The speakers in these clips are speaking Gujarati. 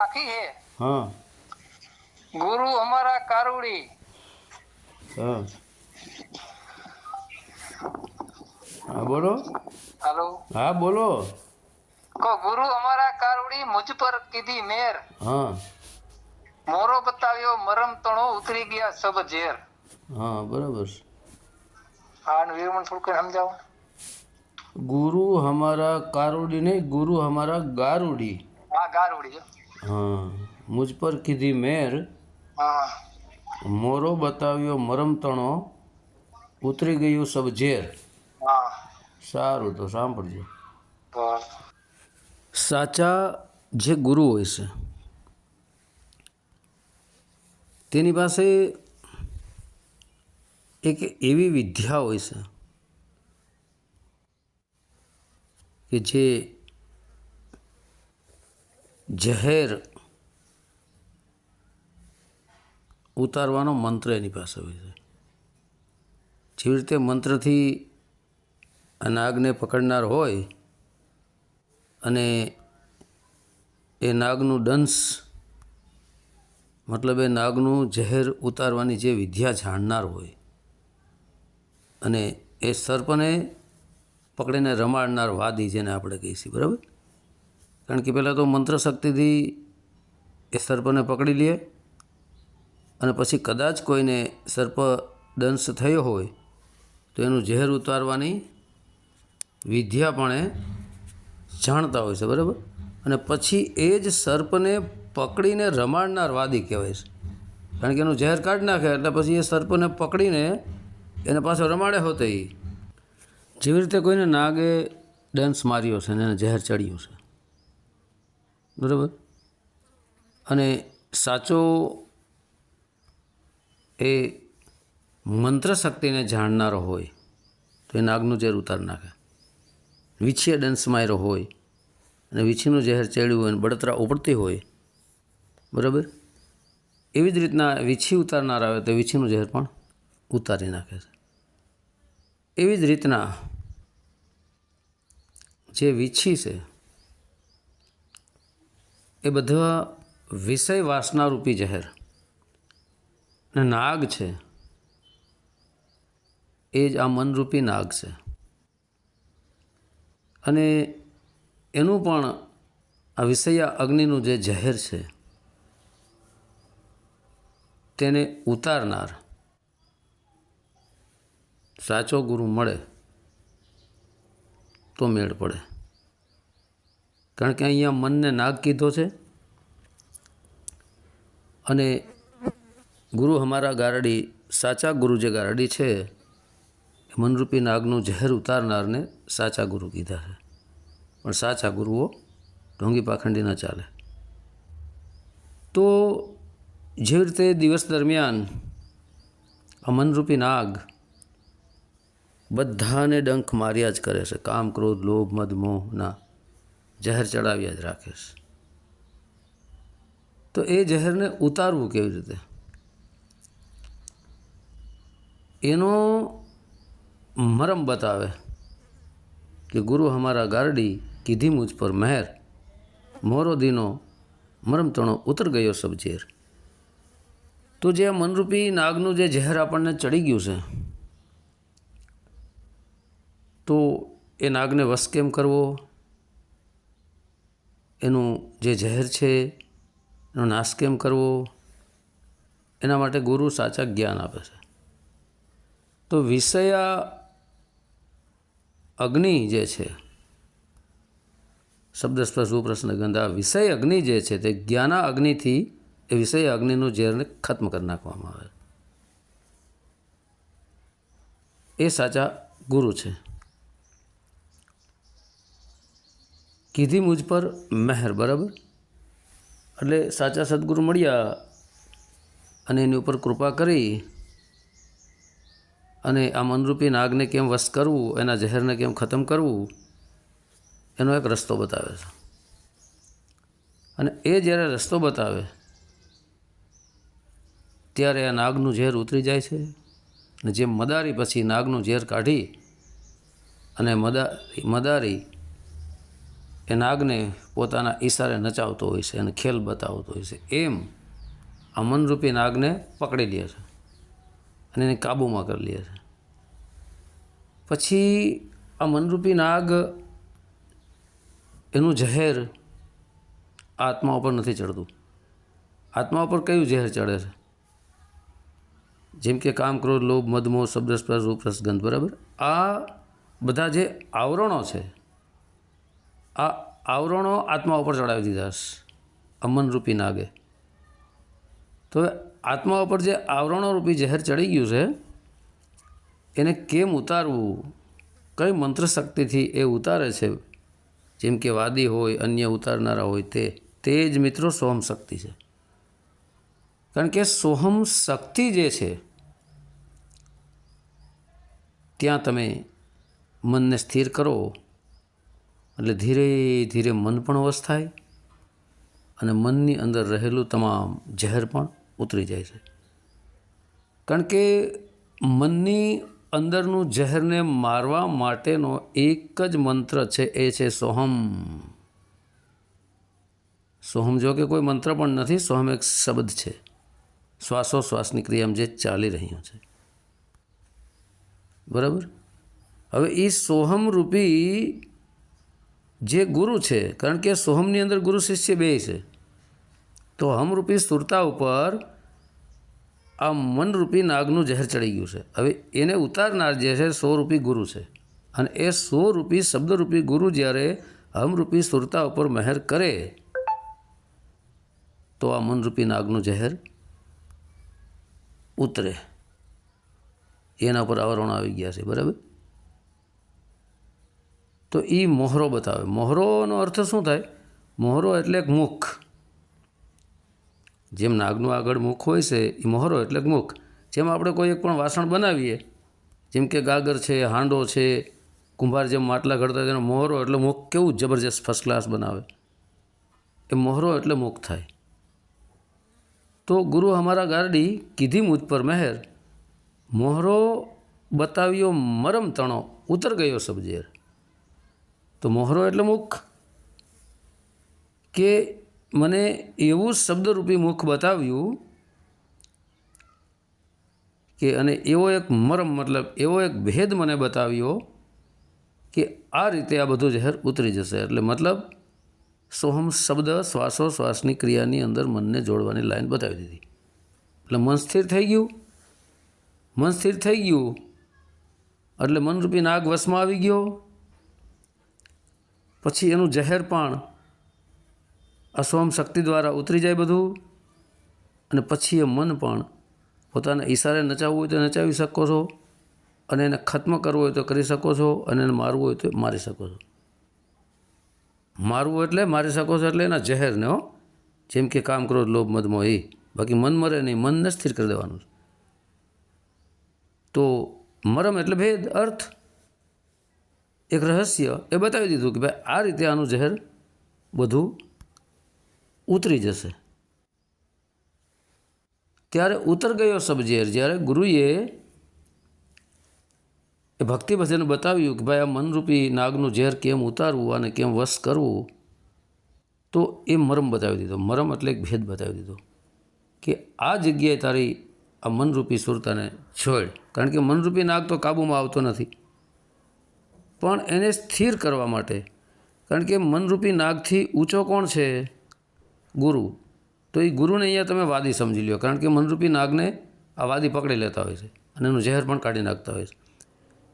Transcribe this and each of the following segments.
હે હા. ગુરુ અમારા કારુડી. હા. હા બોલો. હાલો. હા બોલો. કો ગુરુ અમારા કારુડી મુજ પર કીધી મેર. હા. મોરો બતાવ્યો મરમ તણો ઉતરી ગયા સબ ઝેર. હા બરાબર. હા અને વીરમણ થોડું સમજાવો. ગુરુ હમારા કારુડી નહીં ગુરુ હમારા ગારુડી. હા ગારુડી હા. મુझ પર કીધી મેર મોરો બતાવ્યો મરમતણો ઉતરી ગયું સબ ઝેર. હા. સારું તો સાંભળજો. સાચા જે ગુરુ હોય છે તેની પાસે એક એવી વિદ્યા હોય છે કે જે જહેર ઉતારવાનો મંત્ર એની પાસે હોય છે. જેવી રીતે મંત્રથી આ નાગને પકડનાર હોય અને એ નાગનું દંશ, મતલબ એ નાગનું ઝેર ઉતારવાની જે વિદ્યા જાણનાર હોય અને એ સર્પને પકડીને રમાડનાર વાદી જેને આપણે કહીએ બરાબર? કારણ કે પહેલાં તો મંત્ર શક્તિથી એ સર્પને પકડી લે અને પછી કદાચ કોઈને સર્પ દંશ થયો હોય તો એનું ઝેર ઉતારવાની વિદ્યા જાણતા હોય છે, બરાબર? અને પછી એ જ સર્પને પકડીને રમાડનાર વાદી કહેવાય છે. કારણ કે એનું ઝેર કાઢી નાખે એટલે પછી એ સર્પને પકડીને એને પાછો રમાડે હોતે એ જેવી રીતે કોઈને નાગે ડંસ માર્યો છે અને એને ઝેર ચડ્યું છે. બરાબર? અને સાચો એ મંત્ર શક્તિને જાણનારો હોય, તો એ નાગનું ઝેર ઉતારી નાખે. વિછીએ ડંસ માર્યો હોય, અને વિછીનું ઝેર ચડ્યું હોય અને બળતરા ઉપડતી હોય, બરાબર? એવી જ રીતના વિછી ઉતારનાર આવે તો વિછીનું ઝેર પણ ઉતારી નાખે છે. એવી જ રીતના જે વિછી છે એ બધા વિષય વાસનારૂપી ઝેર. અને નાગ છે. એ જ આ મનરૂપી નાગ છે. અને એનું પણ આ વિષયા અગ્નિનું જે ઝેર છે, તેને ઉતારનાર સાચો ગુરુ મળે તો મેળ પડે. કારણ કે અહીંયા મનને નાગ કીધો છે. અને ગુરુ અમારા ગારડી, સાચા ગુરુ જે ગારડી છે મનરૂપી નાગનું ઝેર ઉતારનારને સાચા ગુરુ કીધા છે. પણ સાચા ગુરુઓ ઢોંગી પાખંડી ન ચાલે. તો જેવી રીતે દિવસ દરમિયાન મનરૂપી નાગ બધાને ડંખ માર્યા જ કરે છે. કામ, ક્રોધ, લોભ, મદ જહેર ચડાવ્યા જ રાખે તો એ જહેરને ઉતારવું કેવી રીતે? એનો મરમ બતાવે કે ગુરુ હમારા ગારડી કીધી મુજ પર મહેર, મોરો દીનો મરમ તણો ઉતર ગયો સબ ઝેર. તો જે મનરૂપી નાગનું જે ઝેર આપણને ચડી ગયું છે, તો એ નાગને વશ કેમ કરવો? એનું જે ઝેર છે, એનો નાશ કેમ કરવો? એના માટે ગુરુ સાચા જ્ઞાન આપે છે. તો વિષયા અગ્નિ જે છે શબ્દ સ્પર્શ પ્રશ્ન ગંધા, વિષય અગ્નિ જે છે તે જ્ઞાના અગ્નિથી એ વિષય અગ્નિનું ઝેરને ખત્મ કરી નાખવામાં આવે. એ સાચા ગુરુ છે. કીધી મુજ પર મહેર, બરાબર? એટલે સાચા સદગુરુ મળ્યા અને એની ઉપર કૃપા કરી અને આ મનરૂપી નાગને કેમ વશ કરવું, એના ઝહેરને કેમ ખતમ કરવું, એનો એક રસ્તો બતાવે છે. અને એ જ્યારે રસ્તો બતાવે, ત્યારે આ નાગનું ઝેર ઉતરી જાય છે અને જેમ મદારી પછી નાગનું ઝેર કાઢી અને મદારી મદારી એ નાગને પોતાના ઈશારે નચાવતો હોય છે અને ખેલ બતાવતો હોય છે. એમ આ મનરૂપી નાગને પકડી લે છે અને એને કાબૂમાં કરી લે છે. પછી આ મનરૂપી નાગ એનું ઝહેર આત્મા ઉપર નથી ચડતું. આત્મા ઉપર કયું ઝેર ચડે છે? જેમ કે કામ, ક્રોધ, લોભ મદમો શબ્દ, સ્પર્શ રૂપ રસ ગંધ, બરાબર? આ બધા જે આવરણો છે આ આવરણો આત્મા ઉપર ચડાવી દીધા છે અમનરૂપી નાગે. તો આત્મા ઉપર જે આવરણો રૂપી ઝેર ચડી ગયું છે, એને કેમ ઉતારવું? કઈ મંત્ર શક્તિથી એ ઉતારે છે? જેમ કે વાદી હોય, અન્ય ઉતારનારા હોય, તે તે જ મિત્રો સોહમ શક્તિ છે. કારણ કે સોહમ શક્તિ જે છે, ત્યાં તમે મનને સ્થિર કરો. એટલે ધીરે ધીરે મન પણ વશ થાય અને મનની અંદર રહેલું તમામ ઝેર પણ ઉતરી જાય છે. કારણ કે મનની અંદરનું ઝેરને મારવા માટેનો એક જ મંત્ર છે, એ છે સોહમ. સોહમ જો કે કોઈ મંત્ર પણ નથી, સોહમ એક શબ્દ છે. શ્વાસોશ્વાસની ક્રિયામાં જે ચાલી રહ્યું છે. બરાબર? હવે એ સોહમ રૂપી જે ગુરુ છે, કારણ કે સોહમની અંદર ગુરુ શિષ્ય બે છે. તો હમરૂપી સુરતા ઉપર આ મનરૂપી નાગનું ઝેર ચડી ગયું છે. હવે એને ઉતારનાર જે છે, સોરૂપી ગુરુ છે. અને એ સો રૂપી શબ્દરૂપી ગુરુ જ્યારે હમરૂપી સુરતા ઉપર મહેર કરે, તો આ મનરૂપી નાગનું ઝેર ઉતરે. એના પર આવરણ આવી ગયા છે, બરાબર? તો એ મોહરો બતાવે. મોહરોનો અર્થ શું થાય? મોહરો એટલે મુખ. જેમ નાગનું આગળ મુખ હોય છે એ મોહરો એટલે મુખ. જેમ આપણે કોઈ એક પણ વાસણ બનાવીએ, જેમ કે ગાગર છે, હાંડો છે, કુંભાર જેમ માટલા ઘડતા તેનો મોહરો એટલે મુખ કેવું જબરજસ્ત ફર્સ્ટ ક્લાસ બનાવે. એ મોહરો એટલે મુખ થાય. તો ગુરુ અમારા ગારડી કીધી મુજ પર મહેર, મોહરો બતાવ્યો મરમ તણો, ઉતર ગયો સબજેર તો મોહરો એટલે મુખ. કે મને એવું શબ્દરૂપી મુખ બતાવ્યું કે અને એવો એક મરમ, મતલબ એવો એક ભેદ મને બતાવ્યો કે આ રીતે આ બધું ઝેર ઉતરી જશે. એટલે મતલબ સોહમ શબ્દ શ્વાસોશ્વાસની ક્રિયાની અંદર મનને જોડવાની લાઈન બતાવી દીધી. એટલે મન સ્થિર થઈ ગયું. મન સ્થિર થઈ ગયું. એટલે મનરૂપી નાગ વશમાં આવી ગયો. પછી એનું ઝેર પણ અસોમ શક્તિ દ્વારા ઉતરી જાય બધું અને પછી એ મન પણ પોતાના ઈશારે નચાવવું હોય તો નચાવી શકો છો અને એને ખત્મ કરવું હોય તો કરી શકો છો અને એને મારવું હોય તો મારી શકો છો. મારવું એટલે મારી શકો છો એટલે એના ઝેરને હો. જેમ કે કામ કરો લોભ મદમો એ. બાકી મન મરે નહીં, મનને સ્થિર કરી દેવાનું તો મરમ એટલે ભેદ, અર્થ એક રહસ્ય એ બતાવી દીધું કે ભાઈ આ રીતે આનું ઝેર બધું ઉતરી જશે. ત્યારે ઉતર ગયો સબઝેર જ્યારે ગુરુએ એ ભક્તિ ભજન બતાવ્યું કે ભાઈ આ મનરૂપી નાગનું ઝેર કેમ ઉતારવું અને કેમ વશ કરવું, તો એ મરમ બતાવી દીધો. મરમ એટલે એક ભેદ બતાવી દીધો કે આ જગ્યાએ તારી આ મનરૂપી સુરતાને છોડ. કારણ કે મનરૂપી નાગ તો કાબૂમાં આવતો નથી. પણ એને સ્થિર કરવા માટે. કારણ કે મનરૂપી નાગથી ઊંચો કોણ છે? ગુરુ. તો એ ગુરુને અહીંયા તમે વાદી સમજી લ્યો. કારણ કે મનરૂપી નાગને આ વાદી પકડી લેતા હોય છે અને એનું ઝેર પણ કાઢી નાખતા હોય છે.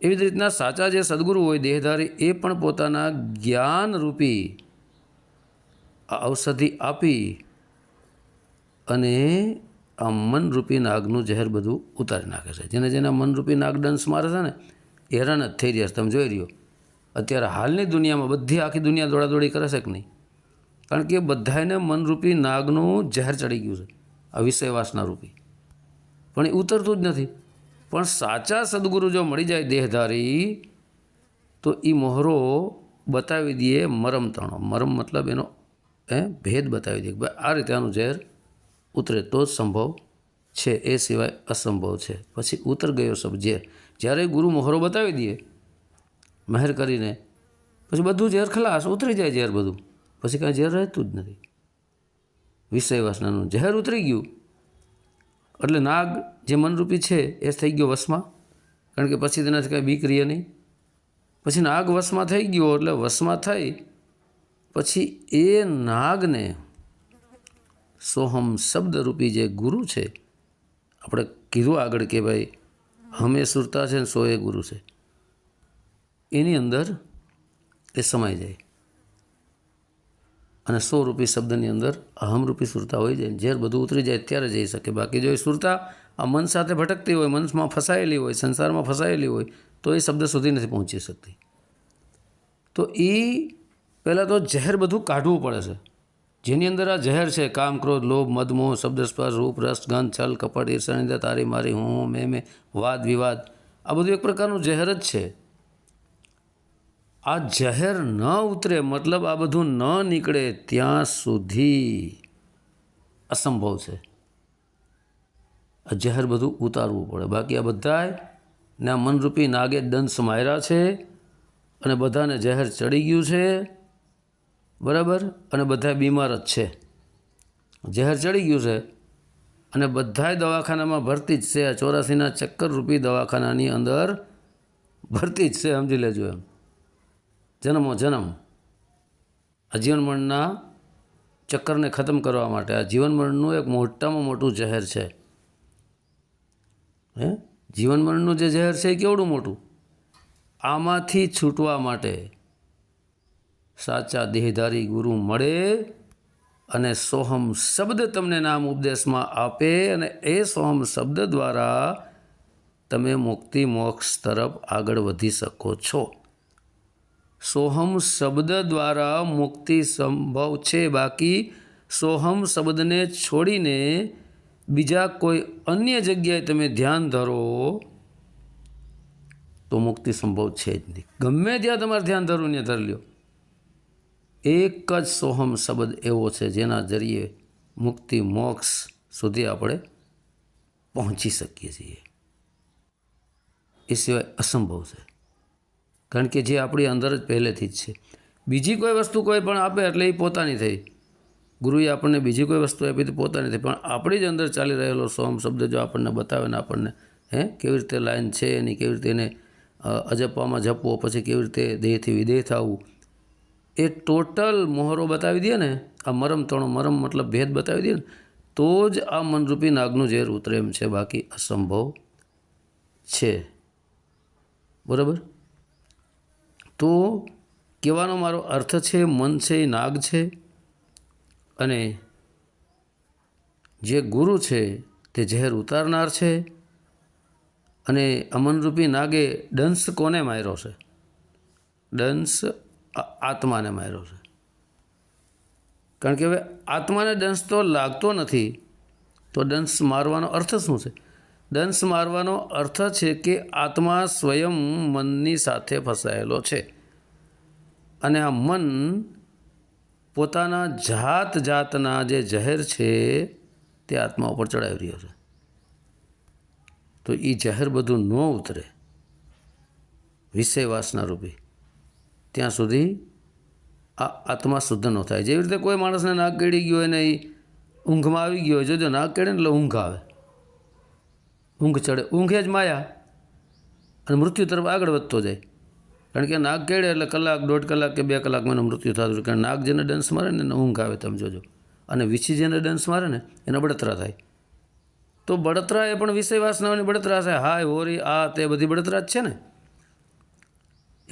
એવી જ રીતના સાચા જે સદગુરુ હોય, દેહધારી, એ પણ પોતાના જ્ઞાનરૂપી ઔષધિ આપી અને આ મનરૂપી નાગનું ઝેર બધું ઉતારી નાખે છે. જેને જેના મનરૂપી નાગ ડંસ મારે છે ને હેરાન જ થઈ રહ્યા છે. તમે જોઈ રહ્યો. અત્યારે હાલની દુનિયામાં બધી આખી દુનિયા દોડાદોડી કરે છે કે નહીં? કારણ કે બધાને મનરૂપી નાગનું ઝેર ચડી ગયું છે. આ વિષયવાસના રૂપી. પણ એ ઉતરતું જ નથી. પણ સાચા સદગુરુ જો મળી જાય દેહધારી, તો એ મોહરો બતાવી દઈએ મરમ તણો. મરમ મતલબ એનો એ ભેદ બતાવી દઈએ કે ભાઈ આ રીતે આનું ઝેર ઉતરે તો જ સંભવ છે. એ સિવાય અસંભવ છે. પછી ઉતર ગયો સબ ઝેર. જ્યારે ગુરુ મોહરો બતાવી દે, મહેર કરીને, પછી બધું ઝેર ખલાસ ઉતરી જાય ઝેર બધું. પછી કાંઈ ઝેર રહેતું જ નથી. વિષય વાસનાનું ઝેર ઉતરી ગયું. એટલે નાગ જે મનરૂપી છે એ થઈ ગયો વશમાં. કારણ કે પછી તેનાથી કાંઈ બીક રહીએ નહીં. પછી નાગ વશમાં થઈ ગયો, એટલે વશમાં થઈ. પછી એ નાગને સોહમ શબ્દરૂપી જે ગુરુ છે, આપણે કીધું આગળ કે ભાઈ હમે સુરતા છે ને સો એ ગુરુ છે. એની અંદર એ સમાઈ જાય. અને સો રૂપી શબ્દની અંદર અહમરૂપી સુરતા હોય જાય ઝેર બધું ઉતરી જાય ત્યારે જઈ શકે. બાકી જો એ સુરતા આ મન સાથે ભટકતી હોય મનમાં ફસાયેલી હોય, સંસારમાં ફસાયેલી હોય, તો એ શબ્દ સુધી નથી પહોંચી શકતી. તો એ પહેલાં તો ઝેર બધું કાઢવું પડે છે. જેની અંદર આ ઝેર છે, કામ, ક્રોધ, લોભ મદમોહ શબ્દસ્પર્શ રૂપ, રસ, ગંધ, છલ, કપટ ઈર્ષાનિંદા તારી, મારી, હું મેં મેં, વાદ, વિવાદ, આ બધું એક પ્રકારનું ઝેર જ છે. આ ઝેર ન ઉતરે, મતલબ આ બધું ન નીકળે ત્યાં સુધી અસંભવ છે. આ ઝેર બધું ઉતારવું પડે. બાકી આ બધાય ને મનરૂપી નાગે દંશ માર્યા છે અને બધાને ઝેર ચડી ગયું છે. બરાબર? અને બધા બીમાર જ છે. ઝેર ચડી ગયું છે. અને બધાય દવાખાનામાં ભરતી જ છે. આ ચોરાસીના ચક્કરરૂપી દવાખાનાની અંદર ભરતી જ છે, સમજી લેજો એમ. જન્મો જન્મ. આ જીવનમરણના ચક્કરને ખતમ કરવા માટે આ જીવનમરણનું એક મોટામાં મોટું ઝેર છે. હે? જીવનમરણનું જે ઝેર છે એ કેવડું મોટું? આમાંથી છૂટવા માટે સાચા દેહધારી ગુરુ મળે અને સોહમ શબ્દ તમને નામ ઉપદેશમાં આપે અને એ સોહમ શબ્દ દ્વારા તમે મુક્તિ મોક્ષ તરફ આગળ વધી શકો છો. સોહમ શબ્દ દ્વારા મુક્તિ સંભવ છે. બાકી સોહમ શબ્દને છોડીને બીજા કોઈ અન્ય જગ્યાએ તમે ધ્યાન ધરો તો મુક્તિ સંભવ છે જ નહીં. ગમે ત્યાં તમારે ધ્યાન ધરવું ને ધરી લ્યો. એક જ સોહમ શબ્દ એવો છે જેના જરીએ મુક્તિ મોક્ષ સુધી આપણે પહોંચી શકીએ છીએ. એ સિવાય અસંભવ છે. કારણ કે જે આપણી અંદર જ પહેલેથી જ છે. બીજી કોઈ વસ્તુ કોઈ પણ આપે એટલે એ પોતાની થઈ. ગુરુએ આપણને બીજી કોઈ વસ્તુ આપી તો પોતાની થઈ. પણ આપણી જ અંદર ચાલી રહેલો સોહમ શબ્દ જો આપણને બતાવે ને આપણને, હે, કેવી રીતે લાઈન છે એની, કેવી રીતે એને અજપવામાં જપવો, પછી કેવી રીતે દેહથી વિદેહ થવું એ ટોટલ મોહરો બતાવી દે ને, આ મરમ તણો, મરમ મતલબ ભેદ બતાવી દે ને, તો જ આ મનરૂપી નાગનું ઝેર ઉતરે એમ છે. બાકી અસંભવ છે. બરાબર? તો કહેવાનો મારો અર્થ છે, મન છે એ નાગ છે અને જે ગુરુ છે તે ઝેર ઉતારનાર છે અને અમનરૂપી નાગે દંશ કોને માર્યો છે? આ- આત્માને માર્યો છે. કારણ કે હવે આત્માને દંશ તો લાગતો નથી, તો દંશ મારવાનો અર્થ શું છે? દંશ મારવાનો અર્થ છે કે આત્મા સ્વયં મનની સાથે ફસાયેલો છે. અને આ મન પોતાના જાત જાતના જે ઝહેર છે, તે આત્મા ઉપર ચડાવી રહ્યો છે. તો એ ઝહેર બધું ન ઉતરે. વિષય વાસના રૂપી. ત્યાં સુધી આ આત્મા શુદ્ધ ન થાય. જેવી રીતે કોઈ માણસને નાક કેળી ગયો હોય ને ઊંઘમાં આવી ગયો હોય જોજો નાક કેળે ને એટલે ઊંઘ આવે. ઊંઘ ચડે. ઊંઘે જ માયા. અને મૃત્યુ તરફ આગળ વધતો જાય. કારણ કે નાક કેળે એટલે કલાક, દોઢ કલાક કે બે કલાકમાં એનું મૃત્યુ થતું હોય. કારણ નાક જેને ડંસ મારે ને એને ઊંઘ આવે, તમે જોજો. અને વિછી જેને ડંસ મારે ને એને બળતરા થાય. તો બળતરા એ પણ વિષય વાસનાઓની બળતરા છે. હાય, હોરી, આ, તે બધી બળતરા જ છે ને?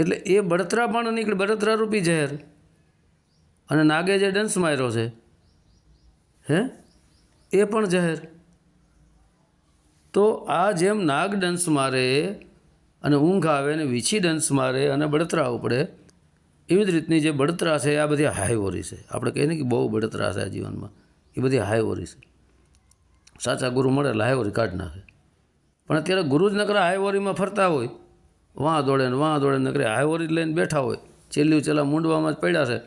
એટલે એ બળતરા પણ નીકળે બળતરા રૂપી ઝેર. અને નાગે જે ડંસ માર્યો છે, હે? એ પણ ઝેર. તો આ જેમ નાગ ડંસ મારે અને ઊંઘ આવે ને વીછી ડંસ મારે અને બળતરા ઉપડે, એવી જ રીતની જે બળતરા છે, આ બધી હાઈવોરી છે. આપણે કહીએ ને કે બહુ બળતરા છે આ જીવનમાં. એ બધી હાઈવોરી છે. સાચા ગુરુ મળે એટલે હાઈવોરી કાઢ નાખે. પણ અત્યારે ગુરુ જ નકરા હાઈવોરીમાં ફરતા હોય. વાં દોડે ને વાં દોડે નકરે હાઈવોરી લઈને બેઠા હોય. છેલ્લું ચેલા મૂંડવામાં જ પડ્યા છે.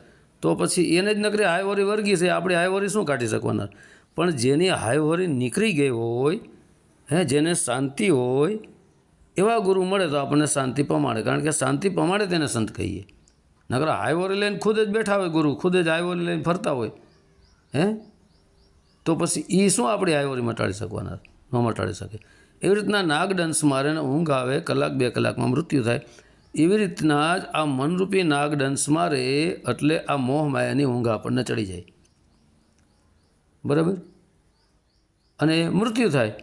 તો પછી એને જ નકરી હાઈવોરી વર્ગી છે. આપણે હાઈવોરી શું કાઢી શકવાના પણ જેની હાઈવોરી નીકળી ગઈ હોય, હે, જેને શાંતિ હોય, એવા ગુરુ મળે તો આપણને શાંતિ પમાડે. કારણ કે શાંતિ પમાડે તેને સંત કહીએ. નકર હાઈવોરી લઈને ખુદ જ બેઠા હોય ગુરુ, ખુદ જ હાઈવોરી લઈને ફરતા હોય. હે? તો પછી એ શું આપણી હાઈવોરી મટાડી શકવાના ન મટાડી શકે. એવી રીતના નાગદંશ મારે ને ઊંઘ આવે, કલાક બે કલાકમાં મૃત્યુ થાય. એવી રીતના જ આ મનરૂપી નાગદંશ મારે એટલે આ મોહમાયાની ઊંઘ આપણને ચડી જાય. બરાબર? અને મૃત્યુ થાય.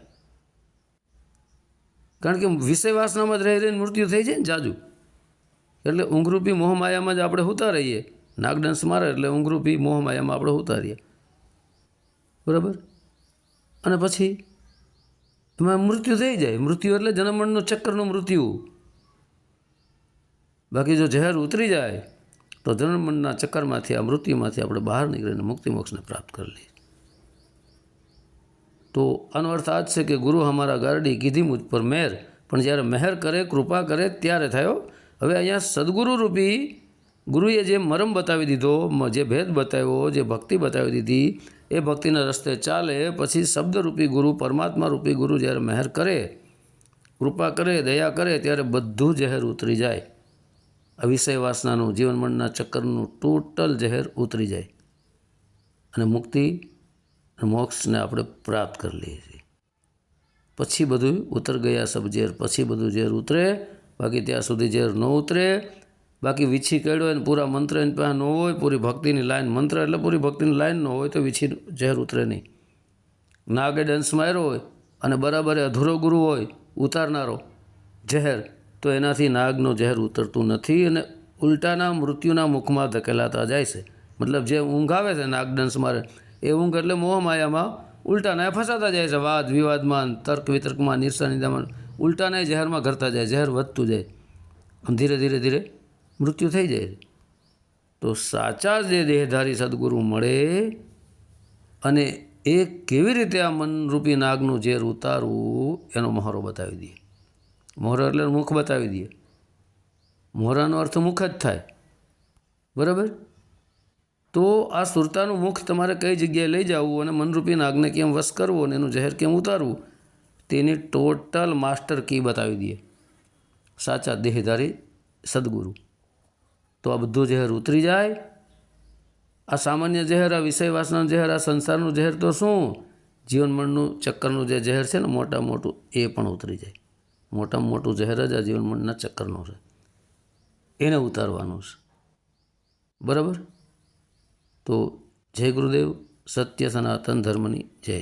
કારણ કે વિષય વાસનામાં જ રહી રહીને મૃત્યુ થઈ જાય ને જાજુ. એટલે ઊંઘરૂપી મોહમાયામાં જ આપણે હોતા રહીએ. નાગડંશ મારે એટલે ઊંઘરૂપી મોહમાયામાં આપણે હોતા રહીએ. બરાબર? અને પછી? એમાં મૃત્યુ થઈ જાય. મૃત્યુ એટલે જનમણનું ચક્કરનું મૃત્યુ. બાકી જો ઝેર ઉતરી જાય, તો જનમણના ચક્કરમાંથી આ મૃત્યુમાંથી આપણે બહાર નીકળીને મુક્તિ મોક્ષને પ્રાપ્ત કરી લઈએ. તો આનો અર્થ આ જ છે કે ગુરુ અમારા ગારડી કીધી મુજ પર મહેર પણ જ્યારે મહેર કરે, કૃપા કરે, ત્યારે થયો. હવે અહીંયા સદગુરુ રૂપી ગુરુએ જે મરમ બતાવી દીધો જે ભેદ બતાવ્યો, જે ભક્તિ બતાવી દીધી, એ ભક્તિના રસ્તે ચાલે, પછી શબ્દરૂપી ગુરુ પરમાત્મા રૂપી ગુરુ જ્યારે મહેર કરે, કૃપા કરે, દયા કરે, ત્યારે બધું જહેર ઉતરી જાય. આ વિષય વાસનાનું જીવનમણના ચક્કરનું ટોટલ જહેર ઉતરી જાય. અને મુક્તિ મોક્ષને આપણે પ્રાપ્ત કરી લઈએ છીએ. પછી બધું ઉતર ગયા સબ ઝેર, પછી બધું ઝેર ઉતરે, બાકી ત્યાં સુધી ઝેર ન ઉતરે બાકી વીછી કર્યો ને પૂરા મંત્ર એની પાસે ન હોય, પૂરી ભક્તિની લાઈન, મંત્ર એટલે પૂરી ભક્તિની લાઈન ન હોય તો વીછી ઝેર ઉતરે નહીં. નાગે ડંસ માર્યો હોય અને બરાબર અધૂરો ગુરુ હોય, ઉતારનારો ઝેર, તો એનાથી નાગનો ઝેર ઉતરતું નથી અને ઉલટાના મૃત્યુના મુખમાં ધકેલાતા જાય છે. મતલબ જે ઊંઘ આવે છે નાગડંશ મારે, એ ઊંઘ એટલે મોહમાયામાં ઉલટાના ફસાતા જાય છે. વાદ વિવાદમાં તર્ક વિતર્કમાં, નિર્સનિદામાં ઉલટાના ઝેરમાં ઘરતા જાય, ઝેર વધતું જાય. ધીરે ધીરે ધીરે મૃત્યુ થઈ જાય તો સાચા જે દેહધારી સદગુરુ મળે અને એ કેવી રીતે આ મનરૂપી નાગનું ઝેર ઉતારવું, એનો મહોરો બતાવી દઈએ મોહરો એટલે મુખ બતાવી દઈએ મોહરાનો અર્થ મુખ જ થાય. બરાબર? તો આ સુરતાનું મુખ તમારે કઈ જગ્યાએ લઈ જવું અને મનરૂપી નાગને કેમ વશ કરવો અને એનું ઝેર કેમ ઉતારવું, તેની ટોટલ માસ્ટર કી બતાવી દઈએ સાચા દેહધારી સદગુરુ. તો આ બધું ઝેર ઉતરી જાય. આ સામાન્ય ઝેર, આ વિષય વાસનાનું ઝેર, આ સંસારનું ઝેર તો શું? જીવનમણનું ચક્કરનું જે ઝેર છે ને મોટા મોટું, એ પણ ઉતરી જાય. મોટામાં મોટું ઝેર જ આ જીવનમણના ચક્કરનું છે. એને ઉતારવાનું છે. બરાબર? તો જય ગુરુદેવ, સત્ય સનાતન ધર્મની જય.